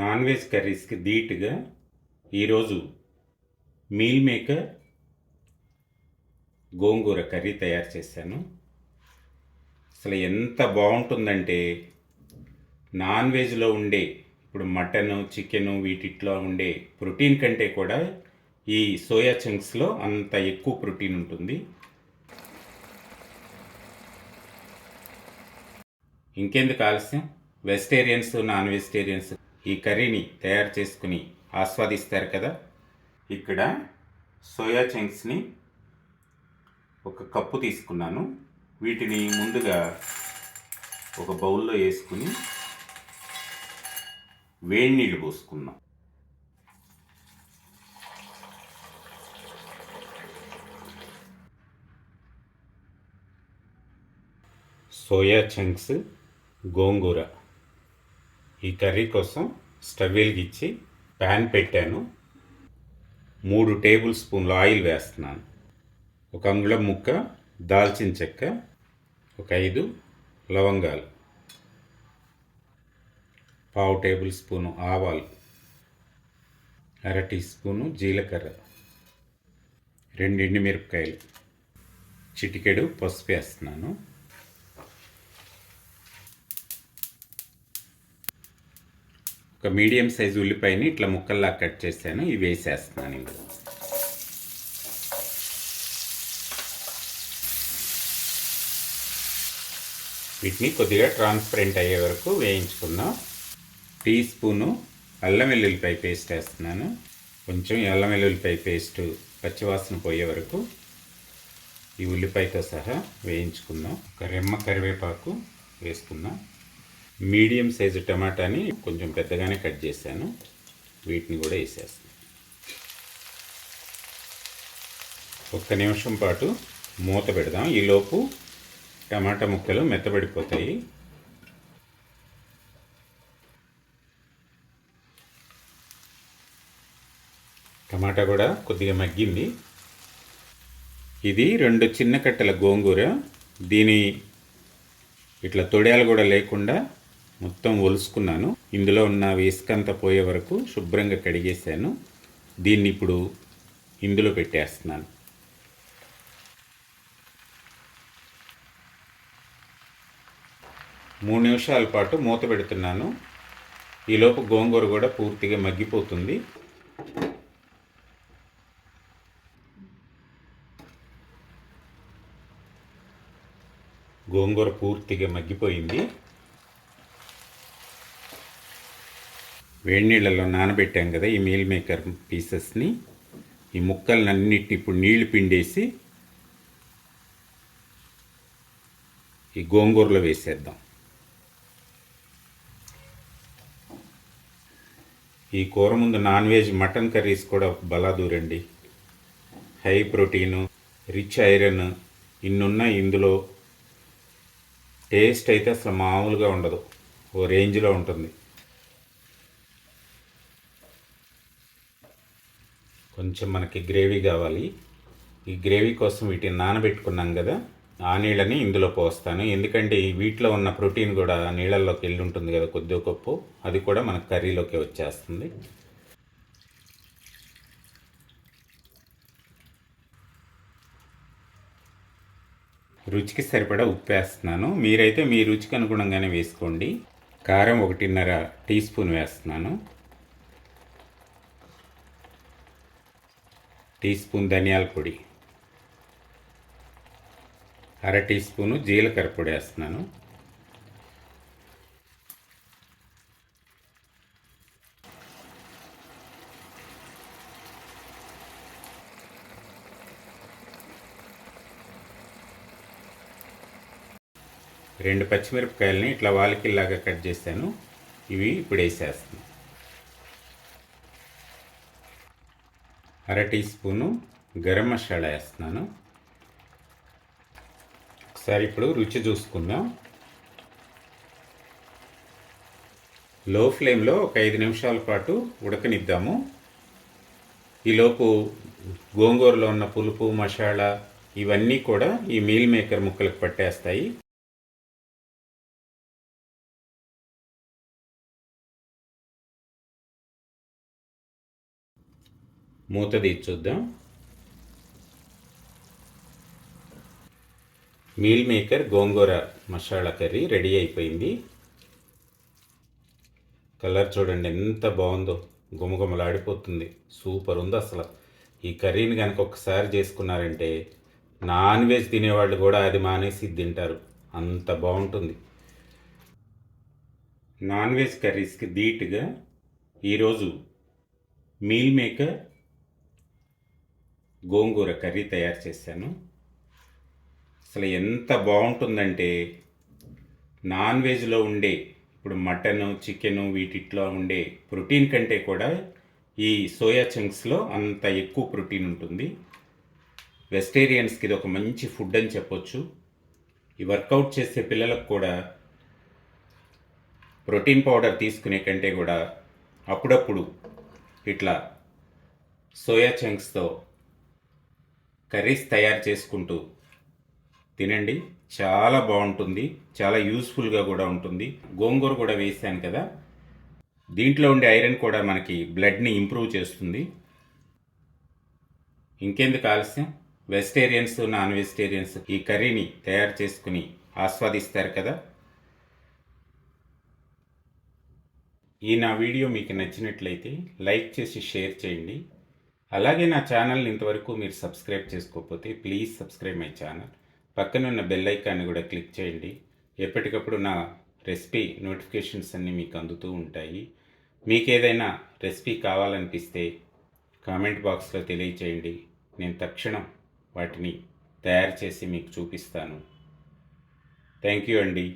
Non veg కర్రీస్కి ధీటుగా ఈరోజు meal maker గోంగూర curry తయారు చేశాను. అసలు ఎంత బాగుంటుందంటే నాన్ వెజ్లో ఉండే ఇప్పుడు మటన్ చికెన్ వీటిట్లో ఉండే ప్రోటీన్ కంటే కూడా ఈ సోయా చంక్స్లో అంత ఎక్కువ ప్రోటీన్ ఉంటుంది. ఇంకెందుకు ఆలస్యం? వెజిటేరియన్స్ నాన్ వెజిటేరియన్స్ ఈ కర్రీని తయారు చేసుకుని ఆస్వాదిస్తారు కదా? ఇక్కడ సోయా చంక్స్ని ఒక కప్పు తీసుకున్నాను. వీటిని ముందుగా ఒక బౌల్లో వేసుకుని వేడి నీళ్ళు పోసుకున్నాం సోయా చంక్స్ గోంగూర. ఈ కర్రీ కోసం స్టవ్ వెలిగించి ప్యాన్ పెట్టాను. మూడు టేబుల్ స్పూన్లు ఆయిల్ వేస్తున్నాను. ఒక అంగుళం ముక్క దాల్చిన చెక్క ఒక ఐదు లవంగాలు పావు టేబుల్ స్పూను ఆవాలు అర టీ స్పూను జీలకర్ర రెండు ఎండుమిరపకాయలు చిటికెడు పసుపు వేస్తున్నాను. ఒక మీడియం సైజు ఉల్లిపాయని ఇట్లా ముక్కల్లా కట్ చేశాను ఇవి వేసేస్తున్నాను ఇందులో. వీటిని కొద్దిగా ట్రాన్స్పరెంట్ అయ్యే వరకు వేయించుకుందాం. టీ స్పూను అల్లం వెల్లుల్లిపాయ పేస్ట్ వేస్తున్నాను. కొంచెం అల్లం వెల్లుల్లిపాయ పేస్ట్ పచ్చివాసన పోయే వరకు ఈ ఉల్లిపాయతో సహా వేయించుకుందాం. ఒక రెమ్మ కరివేపాకు వేసుకుందాం. మీడియం సైజు టమాటాని కొంచెం పెద్దగానే కట్ చేశాను. వీటిని కూడా వేసేస్తాను. ఒక్క నిమిషం పాటు మూత పెడదాం. ఈలోపు టమాటా ముక్కలు మెత్తబడిపోతాయి. టమాటా కూడా కొద్దిగా మగ్గింది. ఇది రెండు చిన్న కట్టెల గోంగూర. దీని ఇట్లా తొడియాలు కూడా లేకుండా మొత్తం ఒలుసుకున్నాను. ఇందులో ఉన్న వేసుకంతా పోయే వరకు శుభ్రంగా కడిగేసాను దీన్ని ఇప్పుడు ఇందులో పెట్టేస్తున్నాను. మూడు నిమిషాల పాటు మూత పెడుతున్నాను. ఈలోపు గోంగూర కూడా పూర్తిగా మగ్గిపోతుంది. గోంగూర పూర్తిగా మగ్గిపోయింది. వేడి నీళ్ళలో నానబెట్టాం కదా ఈ మీల్ మేకర్ పీసెస్ని ఈ ముక్కలన్నిటి ఇప్పుడు నీళ్ళు పిండేసి ఈ గోంగూరలో వేసేద్దాం. ఈ కూర ముందు నాన్ వెజ్ మటన్ కర్రీస్ కూడా బలా దూరండి హై ప్రోటీను రిచ్ ఐరన్ ఇన్నున్న ఇందులో టేస్ట్ అయితే అసలు మామూలుగా ఉండదు. ఓ రేంజ్లో ఉంటుంది. కొంచెం మనకి గ్రేవీ కావాలి. ఈ గ్రేవీ కోసం వీటిని నానబెట్టుకున్నాం కదా ఆ నీళ్ళని ఇందులో పోస్తాను. ఎందుకంటే ఈ వీటిలో ఉన్న ప్రోటీన్ కూడా నీళ్ళల్లోకి వెళ్ళి ఉంటుంది కదా కొద్దిగా గొప్ప అది కూడా మనకు కర్రీలోకి వచ్చేస్తుంది. రుచికి సరిపడా ఉప్పు వేస్తున్నాను. మీరైతే మీ రుచికి అనుగుణంగానే వేసుకోండి. కారం ఒకటిన్నర టీ స్పూన్ వేస్తున్నాను. టీ స్పూన్ ధనియాల పొడి. అర టీ స్పూను జీలకర్ర పొడి వేస్తున్నాను. రెండు పచ్చిమిరపకాయలని ఇట్లా వాలకిల్లాగా కట్ చేశాను. ఇవి ఇప్పుడు వేసేస్తాను అర టీ స్పూను గరం మసాలా వేస్తున్నాను. ఒకసారి ఇప్పుడు రుచి చూసుకుందాం. లో ఫ్లేమ్లో ఒక ఐదు నిమిషాల పాటు ఉడకనిద్దాము. ఈలోపు గోంగూరలో ఉన్న పులుపు మసాలా ఇవన్నీ కూడా ఈ మీల్ మేకర్ ముక్కలకు పట్టేస్తాయి. మూత తీసి చూద్దాం. Meal maker gongura masala curry ready అయిపోయింది. కలర్ చూడండి ఎంత బాగుందో. గుమగుమలాడిపోతుంది. సూపర్ ఉంది అసలు. ఈ కర్రీని కనుక ఒకసారి చేసుకున్నారంటే నాన్ వెజ్ తినేవాళ్ళు కూడా అది మానేసి తింటారు. అంత బాగుంటుంది. నాన్ వెజ్ కర్రీస్కి ధీటుగా ఈరోజు మీల్ మేకర్ గోంగూర కర్రీ తయారు చేశాను. అసలు ఎంత బాగుంటుందంటే నాన్ వెజ్లో ఉండే ఇప్పుడు మటన్ చికెన్ వీటిట్లో ఉండే ప్రోటీన్ కంటే కూడా ఈ సోయా చంక్స్లో అంత ఎక్కువ ప్రోటీన్ ఉంటుంది. వెజిటేరియన్స్కి ఇది ఒక మంచి ఫుడ్ అని చెప్పొచ్చు. ఈ వర్కౌట్ చేసే పిల్లలకు కూడా ప్రోటీన్ పౌడర్ తీసుకునే కంటే కూడా అప్పుడప్పుడు ఇట్లా సోయా చంక్స్తో కర్రీస్ తయారు చేసుకుంటూ తినండి. చాలా బాగుంటుంది. చాలా యూస్ఫుల్గా కూడా ఉంటుంది. గోంగూర కూడా వేసాను కదా. దీంట్లో ఉండే ఐరన్ కూడా మనకి బ్లడ్ని ఇంప్రూవ్ చేస్తుంది. ఇంకెందుకు ఆలస్యం? వెజిటేరియన్స్ నాన్ వెజిటేరియన్స్ ఈ కర్రీని తయారు చేసుకుని ఆస్వాదిస్తారు కదా. ఈ నా వీడియో మీకు నచ్చినట్లయితే లైక్ చేసి షేర్ చేయండి. అలాగే నా ఛానల్ని ఇంతవరకు మీరు సబ్స్క్రైబ్ చేసుకోకపోతే ప్లీజ్ సబ్స్క్రైబ్ మై ఛానల్. పక్కనున్న బెల్ ఐకాన్ని కూడా క్లిక్ చేయండి. ఎప్పటికప్పుడు నా రెసిపీ నోటిఫికేషన్స్ అన్నీ మీకు అందుతూ ఉంటాయి. మీకు ఏదైనా రెసిపీ కావాలనిపిస్తే కామెంట్ బాక్స్లో తెలియచేయండి. నేను తక్షణం వాటిని తయారు చేసి మీకు చూపిస్తాను. థ్యాంక్ యూ అండి.